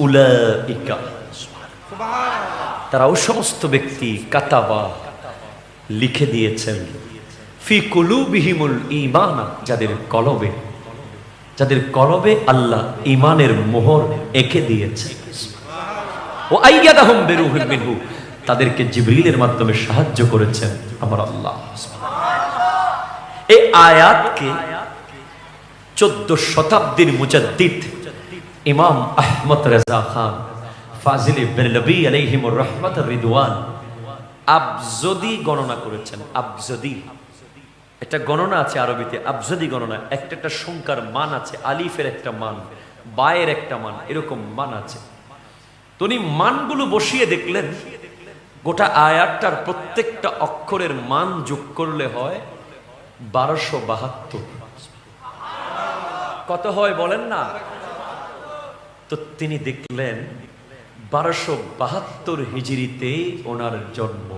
উলাইকা তারা ওই সমস্ত ব্যক্তি কাতাবা লিখে দিয়েছেন, ফি কুলুবিহিমুল ঈমানা, যাদের কলবে যাদের কলবে আল্লাহ ইমানের মোহর এঁকে দিয়েছে ও আইয়াদাহুম মিনহু, তাদেরকে জিবরিলের মাধ্যমে সাহায্য করেছেন আমার আল্লাহ এই আয়াতকে চোদ্দ শতাব্দীর মুজাদ্দিদ ইমাম আহমদ রেজা খান ফাজিল বেরলবি আলাইহিমুর রহমত রিদওয়ান। আবজদি গণনা করেছেন আবজদি একটা গণনা আছে আরবিতে আবজদি গণনা। একটা একটা সংখ্যার মান আছে, আলিফের একটা মান, বায়ের একটা মান, এরকম মান আছে। তো উনি মানগুলো বসিয়ে দেখলেন, গোটা আয়াতটার প্রত্যেকটা অক্ষরের মান যোগ করলে হয় বারোশো বাহাত্তর। কত হয় বলেন না? তো তিনি দেখলেন বারোশো বাহাত্তর হিজড়িতে ওনার জন্ম।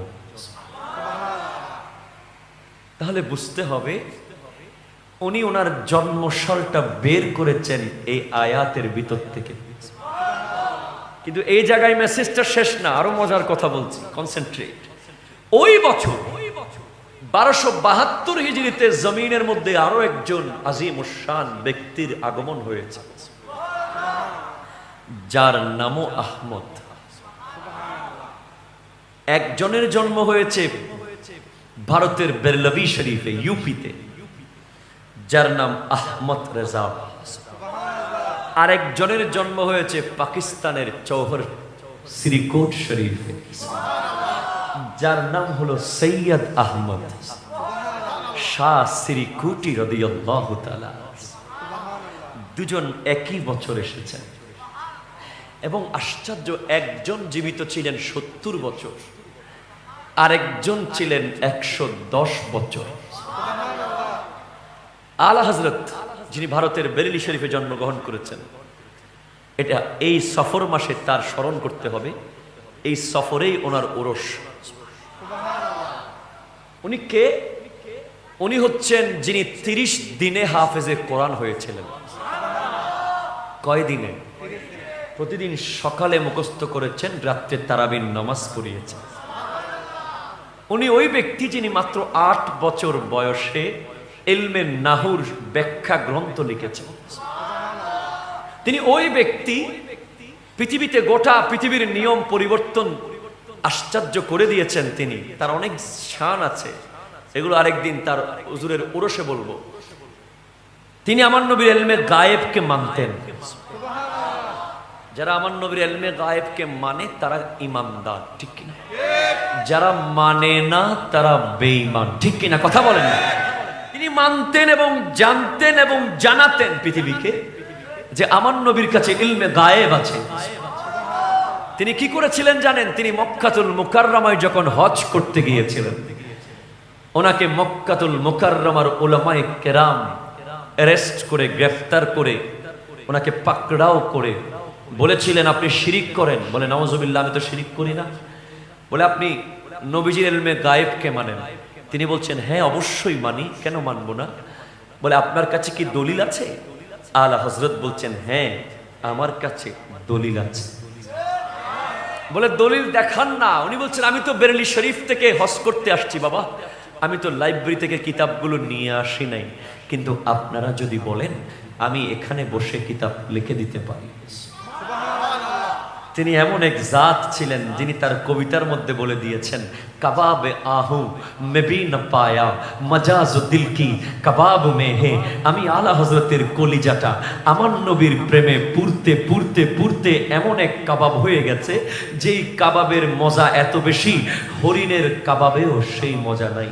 তাহলে বুঝতে হবে, উনি ওনার জন্মসালটা বের করেছেন এই আয়াতের ভিতর থেকে। কিন্তু এই জায়গায় মেসেজটা শেষ না, আরও মজার কথা বলছি কনসেন্ট্রেট ওই বছর, বারোশো বাহাত্তর হিজড়িতে জমিনের মধ্যে আরও একজন আজিম ব্যক্তির আগমন হয়েছে। যার নামও আহমদ। একজনের জন্ম হয়েছে ভারতের বেরলভি শরীফে, ইউপিতে। যার নাম আহমদ রেজা। আরেকজনের জন্ম হয়েছে পাকিস্তানের চৌহর শ্রীকোট শরীফে। যার নাম হলো সৈয়দ আহমদ। শাহ শ্রীকুটি তাআলা। দুজন একই বছর এসেছেন। এবং আশ্চর্য, একজন জীবিত ছিলেন সত্তর বছর, আরেকজন ছিলেন একশো দশ বছর। আলা হজরত যিনি ভারতের বেরেলি শরীফে জন্মগ্রহণ করেছেন, এটা এই সফর মাসে তার স্মরণ করতে হবে। এই সফরেই ওনার ওরস। উনি কে? উনি হচ্ছেন যিনি তিরিশ দিনে হাফেজে কোরআন হয়েছিলেন। কয় দিনে প্রতিদিন সকালে মুখস্থ করেছেন, রাত্রে তারাবিন নামাজ পড়িয়েছেন। উনি ওই ব্যক্তি যিনি মাত্র আট বছর বয়সে এলমে নাহুর ব্যাখ্যা গ্রন্থ লিখেছেন। তিনি ওই ব্যক্তি পৃথিবীতে গোটা পৃথিবীর নিয়ম পরিবর্তন আশ্চর্য করে দিয়েছেন তিনি। তার অনেক শান আছে। এগুলো আরেকদিন তার হুজুরের ওরসে বলব। তিনি আমার নবীর এলমে গায়েবকে মানতেন। যারা আমার নবীর এলমে গায়েবকে মানে তারা ইমানদার, ঠিক কিনা? যারা মানে না, তারা বেঈমান, ঠিক কিনা? কথা বলেন তিনি মানতেন এবং জানতেন এবং জানাতেন পৃথিবীকে যে আমার নবীর কাছে ইলমে গায়েব আছে। তিনি কি করেছিলেন জানেন? তিনি মক্কাতুল মুকাররমায় যখন হজ করতে গিয়েছিলেন, ওনাকে মক্কাতুল মুকাররমার ওলামায়ে কেরাম অ্যারেস্ট করে, গ্রেফতার করে, ওনাকে পাকড়াও করে বলেছিলেন, আপনি শিরিক করেন। বলে নওয়াজবিল্লাহ আমি তো শিরিক করি না। বলে, আপনি নবীজির এলমে গায়েবকে মানেন। তিনি বলছেন হ্যাঁ অবশ্যই মানি। কেন মানবো না? বলে, আপনার কাছে কি দলিল আছে? আলা হজরত বলছেন হ্যাঁ আমার কাছে দলিল আছে। বলে, দলিল দেখান না। উনি বলছেন, আমি তো বেরেলি শরীফ থেকে হজ করতে আসছি বাবা। আমি তো লাইব্রেরি থেকে কিতাবগুলো নিয়ে আসি নাই। কিন্তু আপনারা যদি বলেন, আমি এখানে বসে কিতাব লিখে দিতে পারি। তিনি এমন এক জাত ছিলেন যিনি তার কবিতার মধ্যে বলে দিয়েছেন, কবাব আহু মেবি না পায়া, মজাজ দিল কি কবাব মে হে, আমি আলা হজরতের কলিজাটা, আমার নবীর প্রেমে পুরতে পুরতে পুরতে এমন এক কাবাব হয়ে গেছে, যেই কাবাবের মজা এত বেশি, হরিণের কাবাবেও সেই মজা নাই।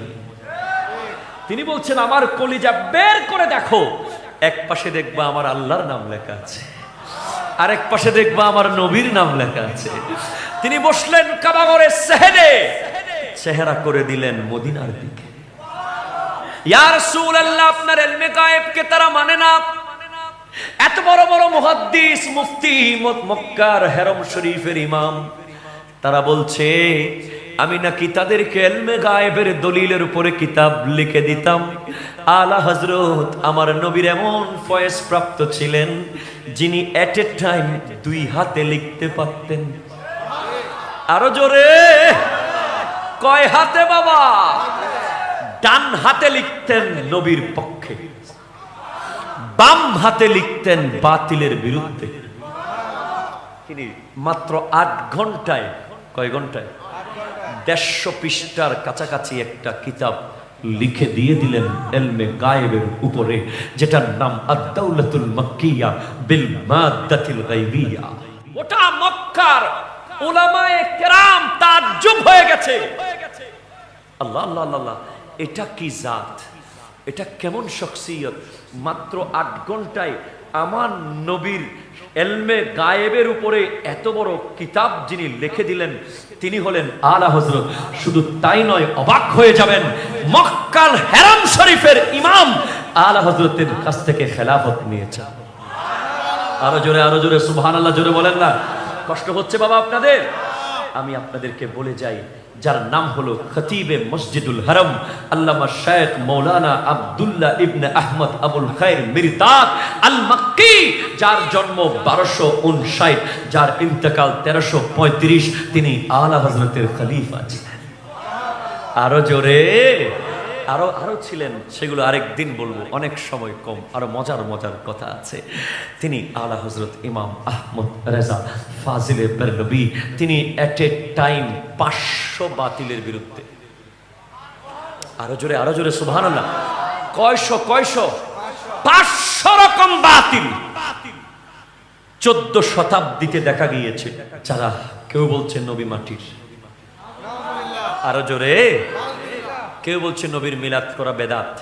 তিনি বলছেন, আমার কলিজা বের করে দেখো, এক পাশে দেখবা আমার আল্লাহর নাম লেখা আছে। আরেক পাশে দেখব আমার নবীর নাম লেখা আছে। তিনি বসলেন কাবাগরের সেহেদে। চেহারা করে দিলেন মদিনার দিকে। ইয়ার সুল আল্লাহ আপনার এলমে গায়েবকে তারা মানে না। এত বড় বড় মুহাদ্দিস, মুফতি, মক্কার হেরম শরীফের ইমাম। তারা বলছে আমি নাকি তাদেরকে এলমে গায়েবের দলিলের উপরে কিতাব লিখে দিতাম। আলা হজরত আমার নবীর এমন ফয়েজ প্রাপ্ত ছিলেন, যিনি এট এ টাইম দুই হাতে লিখতে পারতেন। আরও জোরে! কয় হাতে বাবা? ডান হাতে লিখতেন নবীর পক্ষে। বাম হাতে লিখতেন বাতিলের বিরুদ্ধে। তিনি মাত্র আট ঘন্টায়, কয় ঘন্টায়? দেড়শো পৃষ্ঠার কাছাকাছি একটা কিতাব লিখে দিয়ে দিলেন এলমে গায়েবের উপরে যেটার নাম আদাউলাতুল মক্কিয়া বিল মাদ্দাতিল গায়বিয়া। ওটা মক্কার উলামায়ে কেরাম তাজ্জুব হয়ে গেছে। আল্লাহ আল্লাহ আল্লাহ, আল্লাহ এটা কি জাত? এটা কেমন শখসিয়ত? মাত্র আট ঘন্টায় আমার নবীর এলমে গায়েবের উপরে এত বড় কিতাব যিনি লিখে দিলেন, তিনি হলেন আলা হজরত শুধু তাই নয়, অবাক হয়ে যাবেন। মক্কাল হেরাম শরীফের ইমাম আলা হজরতের কাছ থেকে খেলাফত নিয়েছেন। আরও জোরে আরও জোরে সুবহান আল্লাহ জোরে বলেন না। কষ্ট হচ্ছে বাবা আপনাদের। আমি আপনাদেরকে বলে যাই, যার নাম হলো খতিবে মসজিদুল হারম, আল্লামা শেখ মৌলানা আবদুল্লাহ ইবনে আহমদ আবুল খায়ের মিরতাদ আল মাক্কি যার জন্ম বারোশো উনষাট, যার ইন্তেকাল তেরোশো পঁয়ত্রিশ, তিনি আলা হজরতের খলিফা ছিলেন। আরও জোরে। আরও আরও ছিলেন, সেগুলো আরেক দিন বলব। অনেক সময় কম, আরও মজার মজার কথা আছে। তিনি আলা হজরত ইমাম আহমদ রেজা ফাজিলে তিনি এট এ টাইম পাঁচশো বাতিলের বিরুদ্ধে। আরও জোরে আরও জোরে সুভান না কয়শো কয়শো? পাঁচশো রকম বাতিল। চোদ্দ শতাব্দীতে দেখা গিয়েছে যারা কেউ বলছে নবী মাটির। আরও জোরে। কেউ বলছে নবীর মিলাদ করা বেদাত।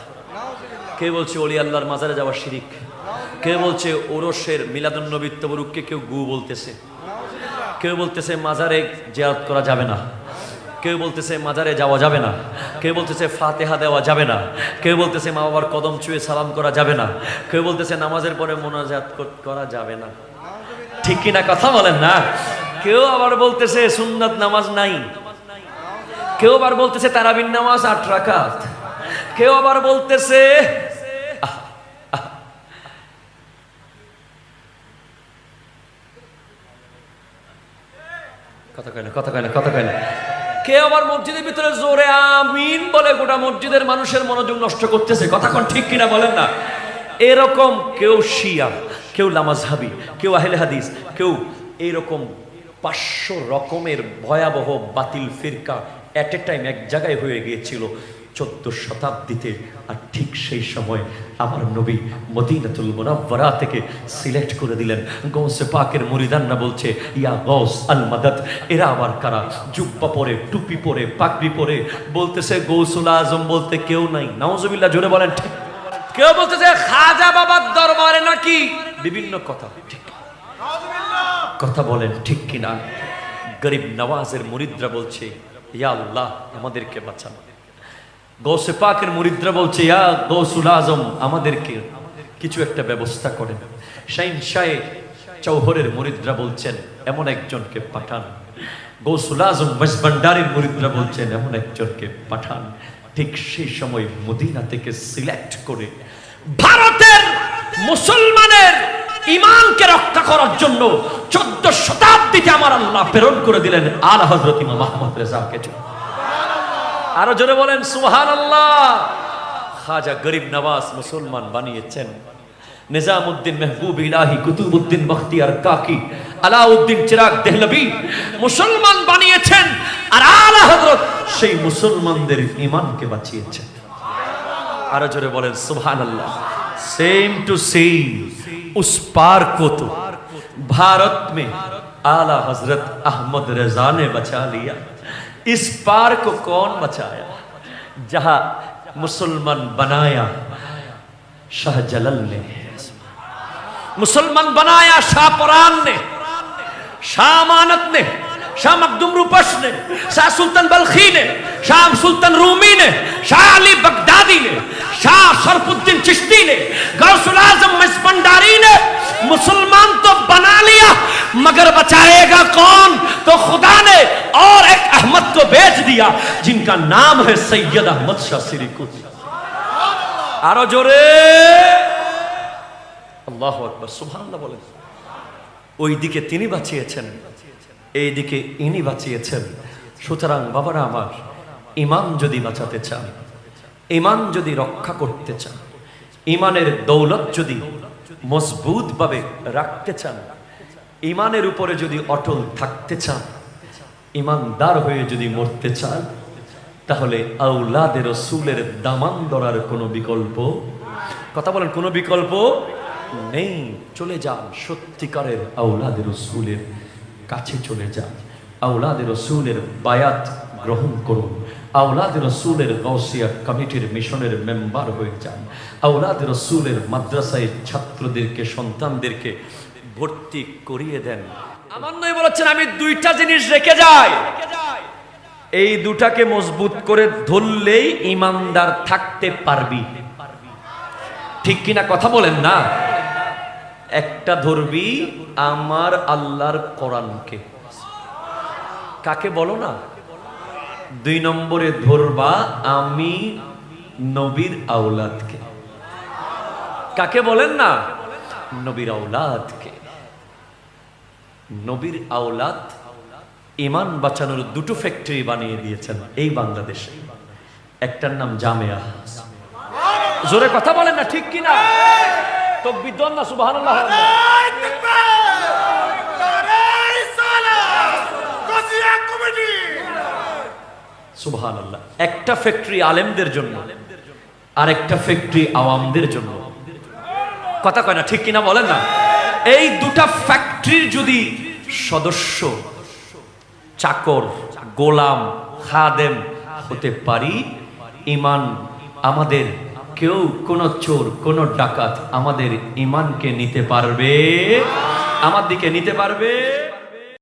কেউ বলছে অলি আল্লাহর মাজারে যাওয়া শিরিক। কেউ বলছে ওরসের মিলাদুন নবীর তবরুককে কেউ গু বলতেছে। কেউ বলতেছে মাজারে জিয়ারত করা যাবে না। কেউ বলতেছে মাজারে যাওয়া যাবে না। কেউ বলতেছে ফাতেহা দেওয়া যাবে না। কেউ বলতেছে মা বাবার কদম ছুঁয়ে সালাম করা যাবে না। কেউ বলতেছে নামাজের পরে মোনাজাত করা যাবে না। ঠিক কিনা কথা বলেন না? কেউ আবার বলতেছে সুন্নাত নামাজ নাই। কেউ আবার বলতেছে তারাবিন নামাজ আট রাকাত। কেউ আবার বলতেছে। কথা কয় না, কথা কয় না, কথা কয় না। কেউ আবার মসজিদের ভিতরে জোরে আমিন বলে গোটা মসজিদের মানুষের মনোযোগ নষ্ট করতেছে। কথা কোন ঠিক কিনা বলেন না। এরকম কেউ শিয়া, কেউ লামাজহাবি কেউ আহলে হাদিস, কেউ এইরকম পাঁচশো রকমের ভয়াবহ বাতিল ফিরকা এট এ টাইম এক জায়গায় হয়ে গিয়েছিল চোদ্দ শতাব্দীতে, আর ঠিক সেই সময় আমার নবী মদিনাতুল মুনাওয়ারা থেকে সিলেক্ট করে দিলেন। গৌসে পাকের মুরিদান্না বলছে, ইয়া গৌস আল মাদাদ, এরা আবার কারা? জুব্বা পরে, টুপি পরে, পাগড়ি পরে। বলতেছে, গৌসুল আজম বলতে কেউ নাই। নাউজুবিল্লাহ, জোরে বলেন, ঠিক। কেউ বলতেছে, খাজা বাবার দরবারে নাকি? বিভিন্ন কথা, ঠিক। কথা বলেন, ঠিক কিনা? গরিব নওয়াজের মরিদরা বলছে ইয়া আল্লাহ, আমাদেরকে বাঁচান। গৌসে পাকের মুরিদরা বলছে, ইয়া গৌসুল আজম, আমাদেরকে কিছু একটা ব্যবস্থা করেন। শাইন শাহে চৌহরের মুরিদরা বলছেন, এমন একজনকে পাঠান। গৌসুল আজম মজবান্ডারির মুরিদরা বলছেন, এমন একজনকে পাঠান। ঠিক সেই সময় মদিনা থেকে সিলেক্ট করে ভারতের মুসলমানের ইমানকে রক্ষা করার জন্য চোদ্দ শতাব্দীতে আমার আল্লাহ প্রেরণ করে দিলেন আল হজরত ইমাম আহমদ রেজাকে। আরও জোরে বলেন সুহান আল্লাহ খাজা গরিব নওয়াজ মুসলমান বানিয়েছেন। নিজামুদ্দিন মেহবুব ইলাহি কুতুবুদ্দিন বখতিয়ার কাকি আলাউদ্দিন চিরাগ দেহলবি মুসলমান বানিয়েছেন আর আলা হযরত সেই মুসলমানদের ঈমানকে বাঁচিয়েছেন। আরও জোরে বলেন, সুবহানাল্লাহ। সেম টু সেম उस पार को तो भारत में आला हज़रत अहमद रजा ने बचा लिया। इस पार को कौन बचाया? जहाँ मुसलमान बनाया शाह जलल ने। मुसलमान बनाया शाह परान ने, शाह अमानत ने, शाह मखदूम रूपश ने, शाह सुल्तान बल्खी ने, शाह सुल्तान रूमी ने, शाह अली बगदादी ने शाह शरफुद्दीन चिश्ती ने गौसुल आजम मस्पंडारी ने मुसलमान तो बना लिया मगर बचाएगा कौन तो खुदा ने और एक अहमद को बेच दिया जिनका नाम है सैयद अहमद शाह सिरिकुत আরো জোরে আল্লাহ আকবর সুবহানাল্লাহ বলেন ওই দিকে তিনি বাঁচিয়েছেন এই দিকে ইনি বাঁচিয়েছেন সুতরাং বাবারা আমার ইমান যদি বাঁচাতে চান ইমান যদি রক্ষা করতে চান, ইমানের দৌলত যদি মজবুতভাবে রাখতে চান, ইমানের উপরে যদি অটল থাকতে চান, ইমানদার হয়ে যদি মরতে চান, তাহলে আউলাদের রসুলের দামান দরার কোনো বিকল্প? কথা বলেন, কোনো বিকল্প নেই। চলে যান, সত্যিকারের আউলাদের রসুলের কাছে চলে যান। আউলাদের রসুলের বায়াত গ্রহণ করুন। আউলাদের রসুলের গৌসিয়া কমিটির মিশনের মেম্বার হয়ে যান। আউলাদের রসুলের মাদ্রাসায় ছাত্রদেরকে, সন্তানদেরকে ভর্তি করিয়ে দেন। আমার নয় বলেছেন, আমি দুইটা জিনিস রেখে যাই। এই দুটাকে মজবুত করে ধরলেই ইমানদার থাকতে পারবি। ঠিক কিনা কথা বলেন না? একটা ধরবি আমার আল্লাহর কোরআনকে। কাকে বলো না? দুই নম্বরে ধরবা আমি নবীর আওলাদকে। কাকে বলেন না? নবীর আওলাদকে। নবীর আওলাদ ইমান বাঁচানোর দুটো ফ্যাক্টরি বানিয়ে দিয়েছেন এই বাংলাদেশে। একটার নাম জামেয়া। জোরে কথা বলেন না, ঠিক কিনা? তো বিদ্বান না সুবাহ সুবহান একটা ফ্যাক্টরি আলেমদের জন্য আর একটা ফ্যাক্টরি আওয়ামদের জন্য। কথা কয় না, ঠিক কিনা বলেন না? এই দুটা ফ্যাক্টরির যদি সদস্য, চাকর, গোলাম, খাদেম হতে পারি ইমান আমাদের, কেউ কোন চোর, কোন ডাকাত আমাদের ইমানকে নিতে পারবে? আমার দিকে নিতে পারবে?